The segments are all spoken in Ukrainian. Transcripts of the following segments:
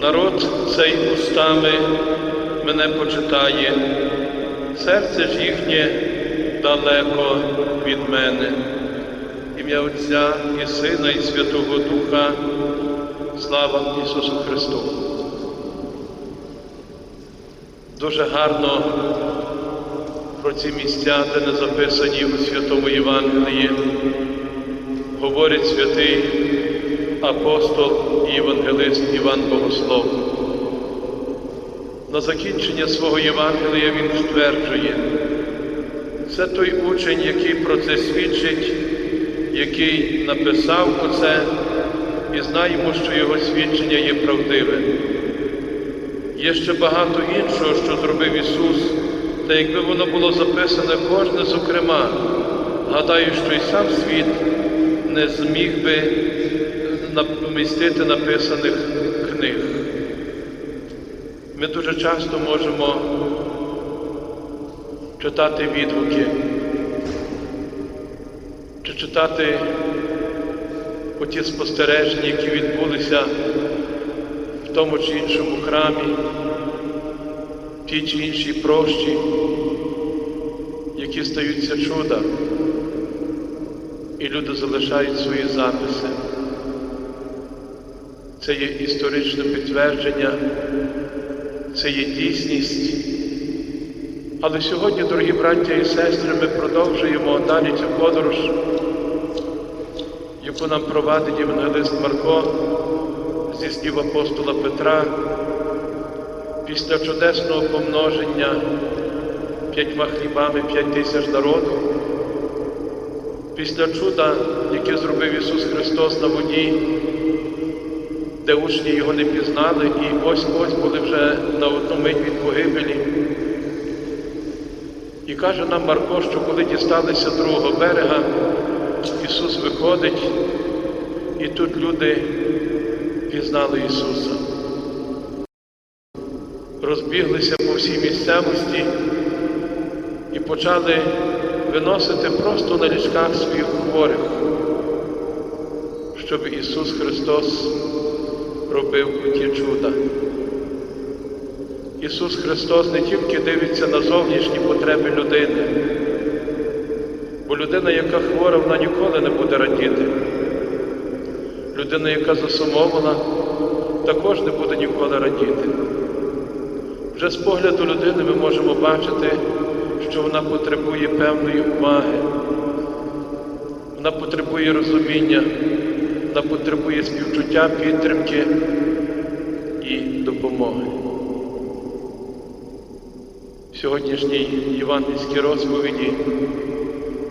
народ цей устами мене почитає, серце ж їхнє далеко від мене. Ім'я Отця і Сина, і Святого Духа. Слава Ісусу Христу! Дуже гарно про ці місця, де не записані у Святому Євангелії, говорить святий апостол і євангелист Іван Богослов. На закінчення свого Євангелія він стверджує, це той учень, який про це свідчить, який написав оце, і знаємо, що його свідчення є правдиве. Є ще багато іншого, що зробив Ісус, та якби воно було записане кожне, зокрема, гадаю, що і сам світ не зміг би вмістити написаних книг. Ми дуже часто можемо читати відгуки, чи читати оті спостереження, які відбулися в тому чи іншому храмі, в тій чи іншій прощі, які стаються чуда, і люди залишають свої записи. Це є історичне підтвердження, це є дійсність. Але сьогодні, дорогі браття і сестри, ми продовжуємо далі цю подорож, яку нам провадить євангелист Марко зі слів апостола Петра після чудесного помноження п'ятьма хлібами п'ять тисяч народу, після чуда, яке зробив Ісус Христос на воді, де учні його не пізнали, і ось ось були вже на одну мить від погибелі. І каже нам Марко, що коли дісталися другого берега, Ісус виходить, і тут люди пізнали Ісуса. Розбіглися по всій місцевості і почали виносити просто на ліжках своїх хворих, щоб Ісус Христос робив ті чуда. Ісус Христос не тільки дивиться на зовнішні потреби людини, бо людина, яка хвора, вона ніколи не буде радіти. Людина, яка засумована, також не буде ніколи радіти. Вже з погляду людини ми можемо бачити, що вона потребує певної уваги, вона потребує розуміння, вона потребує співчуття, підтримки і допомоги. В сьогоднішній євангельській розповіді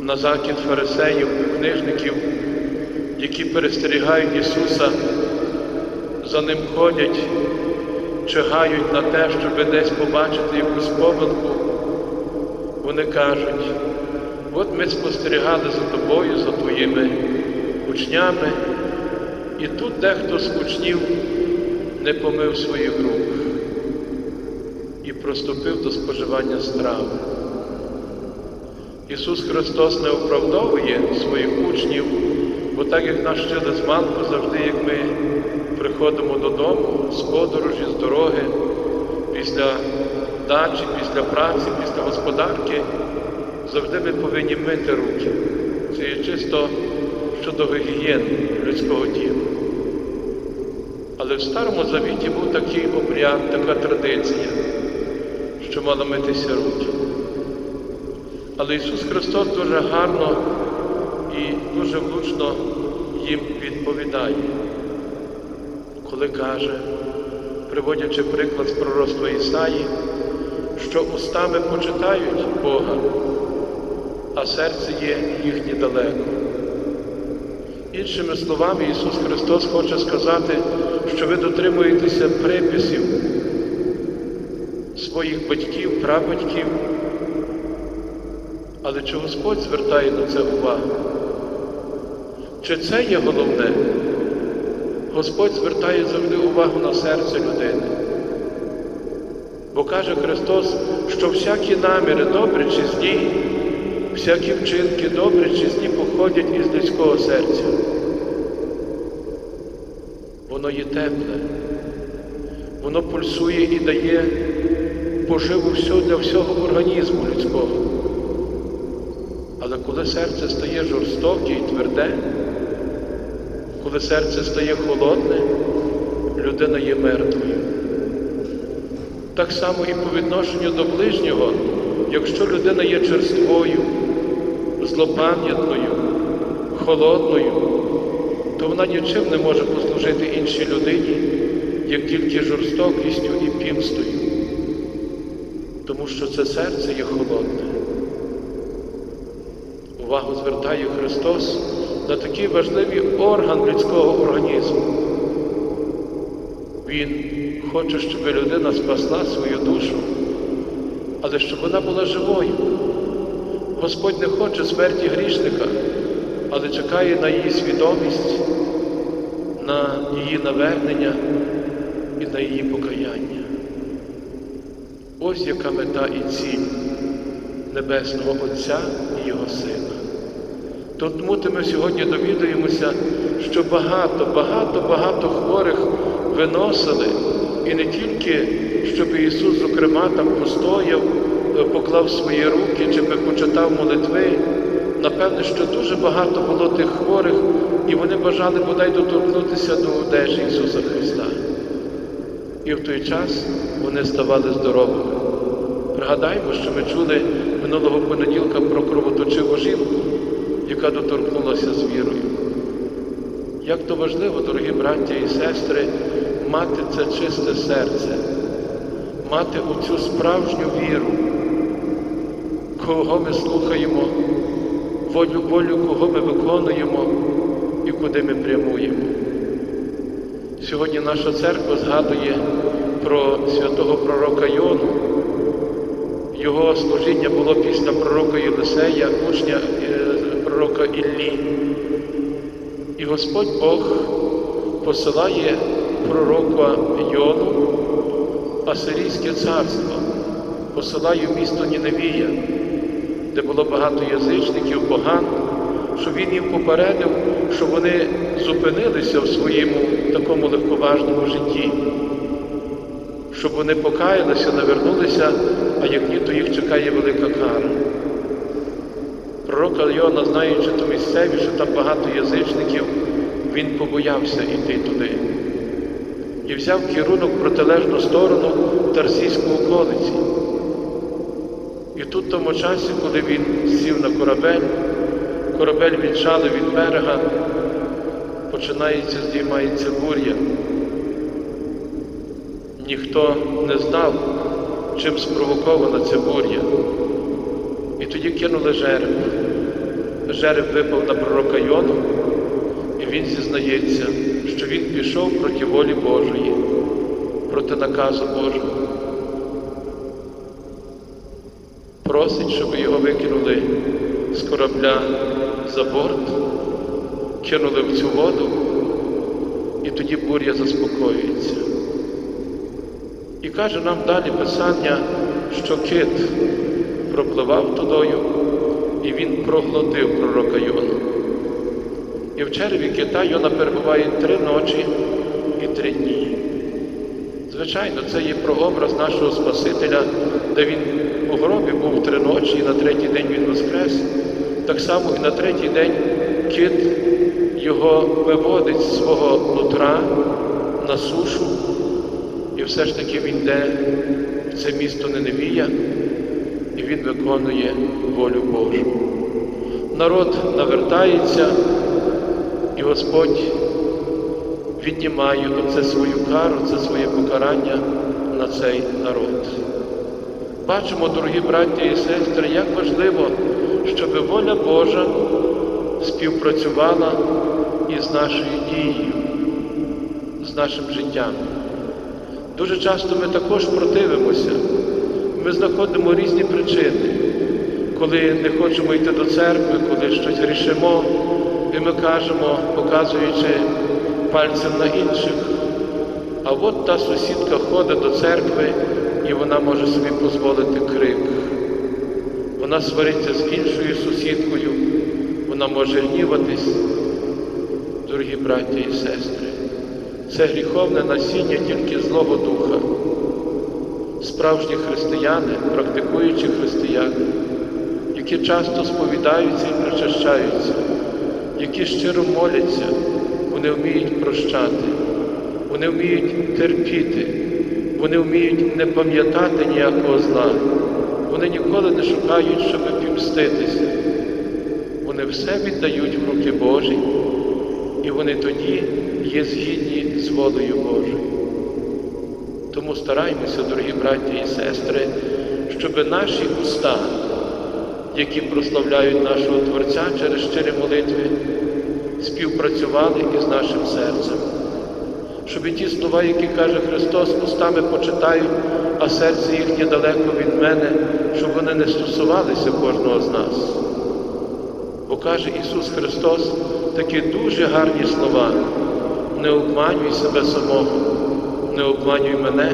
на закид фарисеїв книжників, які перестерігають Ісуса, за ним ходять, чигають на те, щоб десь побачити якусь помилку, вони кажуть, от ми спостерігали за тобою, за твоїми учнями, і тут дехто з учнів не помив своїх рук і проступив до споживання страви. Ісус Христос не оправдовує своїх учнів, бо так як нас вчили з малку, завжди, як ми приходимо додому з подорожі, з дороги, після дачі, після праці, після господарки, завжди ми повинні мити руки. Це є чисто щодо гігієни людського тіла. Але в Старому Завіті був такий обряд, така традиція, що мало митися руки. Але Ісус Христос дуже гарно і дуже влучно їм відповідає, коли каже, приводячи приклад з пророцтва Ісаї, що устами почитають Бога, а серце є їхнє далеко. Іншими словами, Ісус Христос хоче сказати, що ви дотримуєтеся приписів своїх батьків, прабатьків, але чи Господь звертає на це увагу? Чи це є головне? Господь звертає завжди увагу на серце людини. Бо каже Христос, що всякі наміри добрі чи злі, всякі вчинки добрі чи злі походять із людського серця. Воно є тепле, воно пульсує і дає поживу все для всього організму людського. Але коли серце стає жорстоке і тверде, коли серце стає холодне, людина є мертвою. Так само і по відношенню до ближнього, якщо людина є черствою, злопам'ятною, холодною, то вона нічим не може послужити іншій людині, як тільки жорстокістю і пімстою, тому що це серце є холодне. Увагу звертає Христос на такий важливий орган людського організму. Він хоче, щоб людина спасла свою душу, але щоб вона була живою. Господь не хоче смерті грішника, але чекає на її свідомість, на її навернення і на її покаяння. Ось яка мета і ціль Небесного Отця і Його Сина. Тому ми сьогодні довідаємося, що багато, багато, багато хворих виносили, і не тільки, щоб Ісус, зокрема, там постояв, поклав свої руки чи почитав молитви. Напевне, що дуже багато було тих хворих, і вони бажали бодай доторкнутися до одежі Ісуса Христа. І в той час вони ставали здоровими. Пригадаймо, що ми чули минулого понеділка про кровоточиву жінку, яка доторкнулася з вірою. Як то важливо, дорогі браття і сестри, мати це чисте серце, мати оцю справжню віру, кого ми слухаємо, волю, волю кого ми виконуємо і куди ми прямуємо. Сьогодні наша церква згадує про святого пророка Йону. Його служіння було після пророка Єлисея, учня пророка Іллі. І Господь Бог посилає пророка Йону Асирійське царство, посилає місто Ніневія, де було багато язичників, поган, щоб він їм попередив, щоб вони зупинилися в своєму такому легковажному житті, щоб вони покаялися, навернулися, а як ні, то їх чекає велика кара. Пророк Йона, знаючи ту місцеві, що там багато язичників, він побоявся йти туди. І взяв керунок в протилежну сторону Тарсійську околиці. І тут в тому часі, коли він сів на корабель, корабель відчалив від берега, починається, здіймається бур'я. Ніхто не знав, чим спровокована ця бур'я. І тоді кинули жереб. Жереб випав на пророка Йону, і він зізнається, що він пішов проти волі Божої, проти наказу Божого. Просить, щоб його викинули з корабля за борт, кинули в цю воду, і тоді буря заспокоюється. І каже нам далі Писання, що кит пропливав тудою, і він проглотив пророка Йона. І в черві кита Йона перебуває три ночі і три дні. Звичайно, це є прообраз нашого Спасителя, де він у гробі був три ночі, і на третій день він воскрес. Так само і на третій день кит його виводить з свого нутра на сушу, і все ж таки він йде в це місто Неневія, і він виконує волю Божу. Народ навертається, і Господь віднімає оце свою кару, це своє покарання на цей народ. Бачимо, дорогі браті і сестри, як важливо, щоб воля Божа співпрацювала із нашою дією, з нашим життям. Дуже часто ми також противимося, ми знаходимо різні причини, коли не хочемо йти до церкви, коли щось грішимо, і ми кажемо, показуючи пальцем на інших. А от та сусідка ходить до церкви і вона може собі дозволити крик. Вона свариться з іншою сусідкою, вона може гніватись, дорогі браті і сестри. це гріховне насіння тільки Злого Духа. Справжні християни, практикуючі християни, які часто сповідаються і причащаються, які щиро моляться, вони вміють прощати, вони вміють терпіти, вони вміють не пам'ятати ніякого зла, вони ніколи не шукають, щоб помститися. Вони все віддають в руки Божі, і вони тоді є згідні з волею Божою. Тому стараймося, дорогі браті і сестри, щоб наші уста, які прославляють нашого Творця через щирі молитви, співпрацювали із нашим серцем. Щоб і ті слова, які каже Христос, устами почитають, а серце їхнє далеко від мене, щоб вони не стосувалися кожного з нас. Бо каже Ісус Христос такі дуже гарні слова. Не обманюй себе самого, не обманюй мене.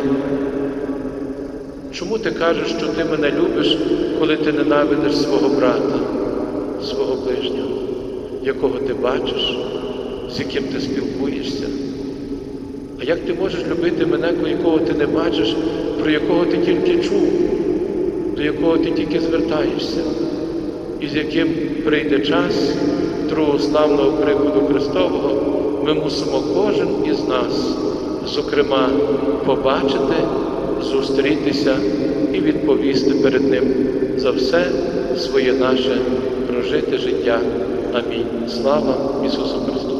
Чому ти кажеш, що ти мене любиш, коли ти ненавидиш свого брата, свого ближнього, якого ти бачиш, з яким ти спілкуєшся? А як ти можеш любити мене, якого ти не бачиш, про якого ти тільки чув, до якого ти тільки звертаєшся, і з яким прийде час другого славного приходу Христового, ми мусимо кожен із нас, зокрема, побачити, зустрітися і відповісти перед Ним за все своє наше прожите життя. Амінь. Слава Ісусу Христу!